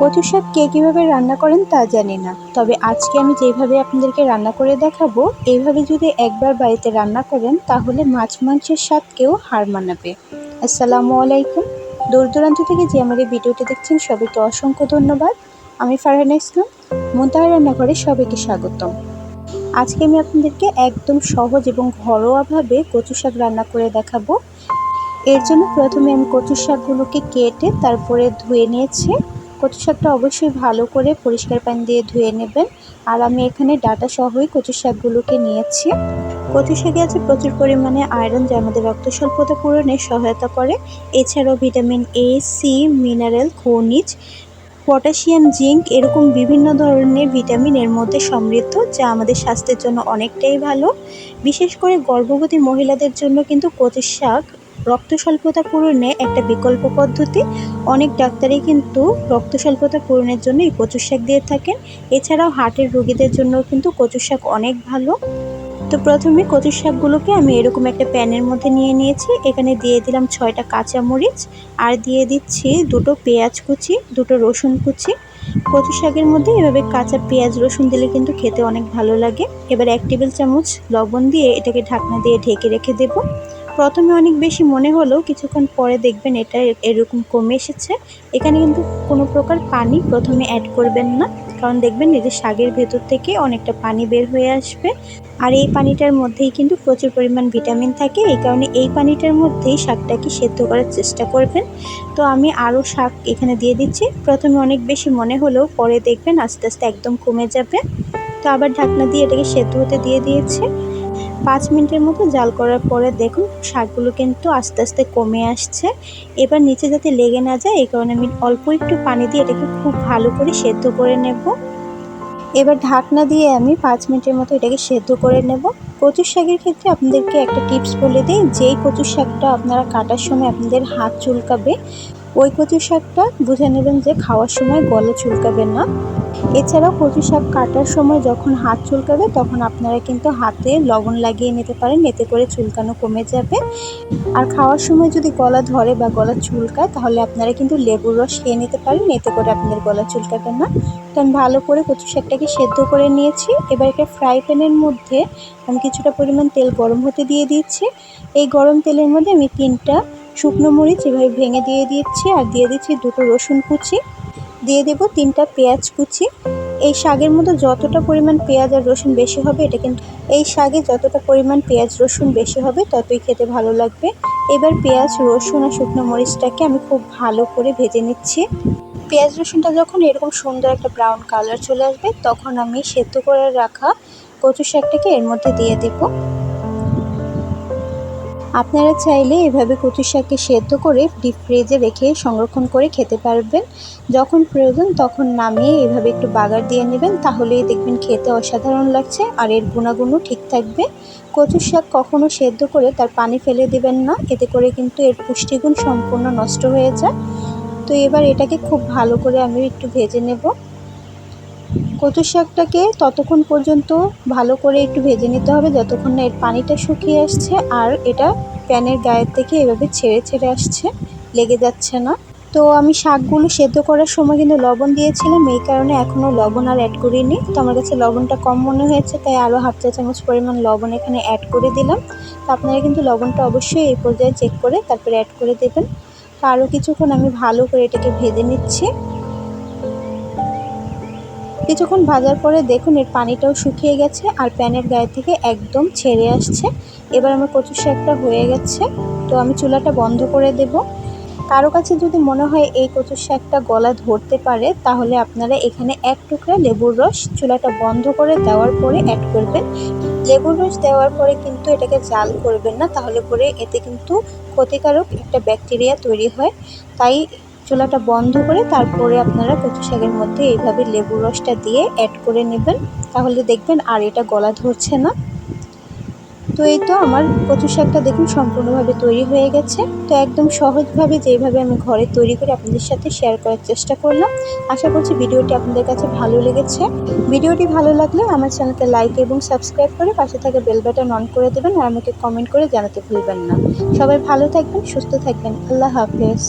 কচু শাক কে কীভাবে রান্না করেন তা জানি না। তবে আজকে আমি যেভাবে আপনাদেরকে রান্না করে দেখাবো এইভাবে যদি একবার বাড়িতে রান্না করেন, তাহলে মাছ মাংসের স্বাদকেও হার মানাবে। আসসালামু আলাইকুম। দূর দূরান্ত থেকে যে আমার এই ভিডিওটি দেখছেন, সবাইকে অসংখ্য ধন্যবাদ। আমি ফারহানা ইসলাম, মোন্তাহা রান্নাঘরে সবাইকে স্বাগতম। আজকে আমি আপনাদেরকে একদম সহজ এবং ঘরোয়াভাবে কচু শাক রান্না করে দেখাবো। এর জন্য প্রথমে আমি কচু শাকগুলোকে কেটে তারপরে ধুয়ে নিয়েছি। কচু শাকটা অবশ্যই ভালো করে পরিষ্কার পানি দিয়ে ধুয়ে নেবেন। আর আমি এখানে ডাটা সহই কচু শাকগুলোকে নিয়েছি। কচু শাকে আছে প্রচুর পরিমাণে আয়রন যা আমাদের রক্ত স্বল্পতা পূরণে সহায়তা করে। এছাড়াও ভিটামিন এ সি মিনারেল খনিজ পটাশিয়াম জিঙ্ক এরকম বিভিন্ন ধরনের ভিটামিন এর মধ্যে সমৃদ্ধ, যা আমাদের স্বাস্থ্যের জন্য অনেকটাই ভালো। বিশেষ করে গর্ভবতী মহিলাদের জন্য কিন্তু কচু শাক রক্ত স্বল্পতা পূরণে একটা বিকল্প পদ্ধতি। অনেক ডাক্তারই কিন্তু রক্ত স্বল্পতা পূরণের জন্য এই কচু শাক দিয়ে থাকেন। এছাড়াও হার্টের রোগীদের জন্য কিন্তু কচু শাক অনেক ভালো। তো প্রথমে কচু শাকগুলোকে আমি এরকম একটা প্যানের মধ্যে নিয়ে নিয়েছি। এখানে দিয়ে দিলাম ছয়টা কাঁচামরিচ আর দিয়ে দিচ্ছি দুটো পেঁয়াজ কুচি, দুটো রসুন কুচি। কচু শাকের মধ্যে এভাবে কাঁচা পেঁয়াজ, রসুন দিলে কিন্তু খেতে অনেক ভালো লাগে। এবার এক টেবিল চামচ লবণ দিয়ে এটাকে ঢাকনা দিয়ে ঢেকে রেখে দেবো। প্রথমে অনেক বেশি মনে হলেও কিছুক্ষণ পরে দেখবেন এটা এরকম কমে এসেছে। এখানে কিন্তু কোনো প্রকার পানি প্রথমে অ্যাড করবেন না, কারণ দেখবেন এই যে শাকের ভেতর থেকে অনেকটা পানি বের হয়ে আসবে। আর এই পানিটার মধ্যেই কিন্তু প্রচুর পরিমাণ ভিটামিন থাকে, এই কারণে এই পানিটার মধ্যেই শাকটাকে সেদ্ধ করার চেষ্টা করবেন। তো আমি আরও শাক এখানে দিয়ে দিচ্ছি। প্রথমে অনেক বেশি মনে হলেও পরে দেখবেন আস্তে আস্তে একদম কমে যাবে। তো আবার ঢাকনা দিয়ে এটাকে সেদ্ধ হতে দিয়ে দিয়েছে। পাঁচ মিনিটের মতো জাল করার পরে দেখুন, শাকগুলো কিন্তু আস্তে আস্তে কমে আসছে। এবার নিচে যাতে লেগে না যায়, এই কারণে আমি অল্প একটু পানি দিয়ে এটাকে খুব ভালো করে সেদ্ধ করে নেব। এবার ঢাকনা দিয়ে আমি পাঁচ মিনিটের মতো এটাকে সেদ্ধ করে নেব। কচু শাকের ক্ষেত্রে আপনাদেরকে একটা টিপস বলে দিই, যেই কচু শাকটা আপনারা কাটার সময় আপনাদের হাত চুলকাবে ওই কচু শাকটা বুঝে নেবেন যে খাওয়ার সময় গলা চুলকাবে না। এছাড়াও কচু শাক কাটার সময় যখন হাত চুলকাবে, তখন আপনারা কিন্তু হাতে লবণ লাগিয়ে নিতে পারেন, এতে করে চুলকানো কমে যাবে। আর খাওয়ার সময় যদি গলা ধরে বা গলা চুলকায়, তাহলে আপনারা কিন্তু লেবুর রস খেয়ে নিতে পারেন, এতে করে আপনাদের গলা চুলকাবে না। তো আমি ভালো করে কচু শাকটাকে সেদ্ধ করে নিয়েছি। এবার একটা ফ্রাই প্যানের মধ্যে আমি কিছুটা পরিমাণ তেল গরম হতে দিয়ে দিচ্ছি এই গরম তেলের মধ্যে আমি তিনটা শুকনো মরিচ এভাবে ভেঙে দিয়ে দিচ্ছি আর দিয়ে দিচ্ছি দুটো রসুন কুচি। দিয়ে দেব তিনটা পেঁয়াজ কুচি। এই শাকের মধ্যে যতটা পরিমাণ পেঁয়াজ আর রসুন বেশি হবে, এটা কিন্তু এই শাকে যতটা পরিমাণ পেঁয়াজ রসুন বেশি হবে, ততই খেতে ভালো লাগবে। এবার পেঁয়াজ, রসুন আর শুকনো মরিচটাকে আমি খুব ভালো করে ভেজে নিচ্ছি। পেঁয়াজ, রসুনটা যখন এরকম সুন্দর একটা ব্রাউন কালার চলে আসবে, তখন আমি সেদ্ধ করে রাখা কচু শাকটাকে এর মধ্যে দিয়ে দেবো। আপনারা চাইলে এভাবে কচু শাককে সেদ্ধ করে ডিপ ফ্রিজে রেখে সংরক্ষণ করে খেতে পারবেন। যখন প্রয়োজন তখন নামিয়ে এভাবে একটু বাগার দিয়ে নেবেন, তাহলেই দেখবেন খেতে অসাধারণ লাগছে আর এর গুণাগুণও ঠিক থাকবে। কচু শাক কখনও সেদ্ধ করে তার পানি ফেলে দেবেন না, এতে করে কিন্তু এর পুষ্টিগুণ সম্পূর্ণ নষ্ট হয়ে যায়। তো এবার এটাকে খুব ভালো করে আমি একটু ভেজে নেব। কচু শাকটাকে ততক্ষণ পর্যন্ত ভালো করে একটু ভেজে নিতে হবে যতক্ষণ না এর পানিটা শুকিয়ে আসছে আর এটা প্যানের গায়ের থেকে এভাবে ছেড়ে ছেড়ে আসছে, লেগে যাচ্ছে না। তো আমি শাকগুলো সেদ্ধ করার সময় কিন্তু লবণ দিয়েছিলাম, এই কারণে এখনও লবণ আর অ্যাড করিনি। তো আমার কাছে লবণটা কম মনে হয়েছে, তাই আরও হাফ চা চামচ পরিমাণ লবণ এখানে অ্যাড করে দিলাম। তো আপনারা কিন্তু লবণটা অবশ্যই এই পর্যায়ে চেক করে তারপরে অ্যাড করে দেবেন। তো আরও কিছুক্ষণ আমি ভালো করে এটাকে ভেজে নিচ্ছি। কিছুক্ষণ ভাজার পরে দেখুন, এর পানিটাও শুকিয়ে গেছে আর প্যানের গায়ে থেকে একদম ছেড়ে আসছে। এবার আমার কচু শাকটা হয়ে গেছে, তো আমি চুলাটা বন্ধ করে দেব। কারও কাছে যদি মনে হয় এই কচু শাকটা গলা ধরতে পারে, তাহলে আপনারা এখানে এক টুকরা লেবুর রস চুলাটা বন্ধ করে দেওয়ার পরে অ্যাড করবেন। লেবুর রস দেওয়ার পরে কিন্তু এটাকে জাল করবেন না, তাহলে পরে এতে কিন্তু ক্ষতিকারক একটা ব্যাকটেরিয়া তৈরি হয়। তাই চুলাটা বন্ধ করে তারপরে আপনারা কচু শাকের মধ্যে এইভাবে লেবুর রসটা দিয়ে অ্যাড করে নেবেন। তাহলে দেখবেন আর এটা গলা ধরছে না। তো এই তো আমার কচু শাকটা দেখুন সম্পূর্ণভাবে তৈরি হয়ে গেছে। তো একদম সহজভাবে যেভাবে আমি ঘরে তৈরি করে আপনাদের সাথে শেয়ার করার চেষ্টা করলাম, আশা করছি ভিডিওটি আপনাদের কাছে ভালো লেগেছে। ভিডিওটি ভালো লাগলে আমার চ্যানেলকে লাইক এবং সাবস্ক্রাইব করে পাশে থাকা বেল বাটন অন করে দেবেন আর আমাকে কমেন্ট করে জানাতে ভুলবেন না। সবাই ভালো থাকবেন, সুস্থ থাকবেন। আল্লাহ হাফেজ।